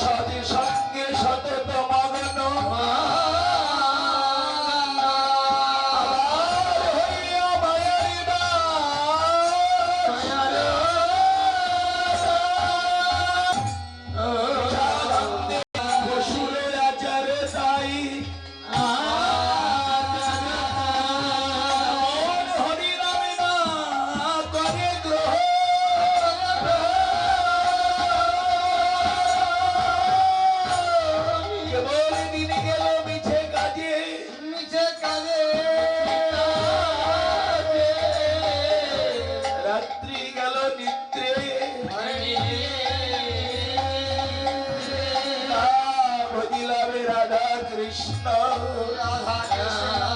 সদি সঙ্গে সততা কেবল দিন গেল মিছে কাজে। মিছে কাজে। রাত্রি গেল নিদ্রে। ভজিলামে রাধা কৃষ্ণ। রাধা কৃষ্ণ।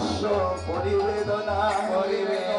ভাষ্য পরিবেদনা পরিবেদনা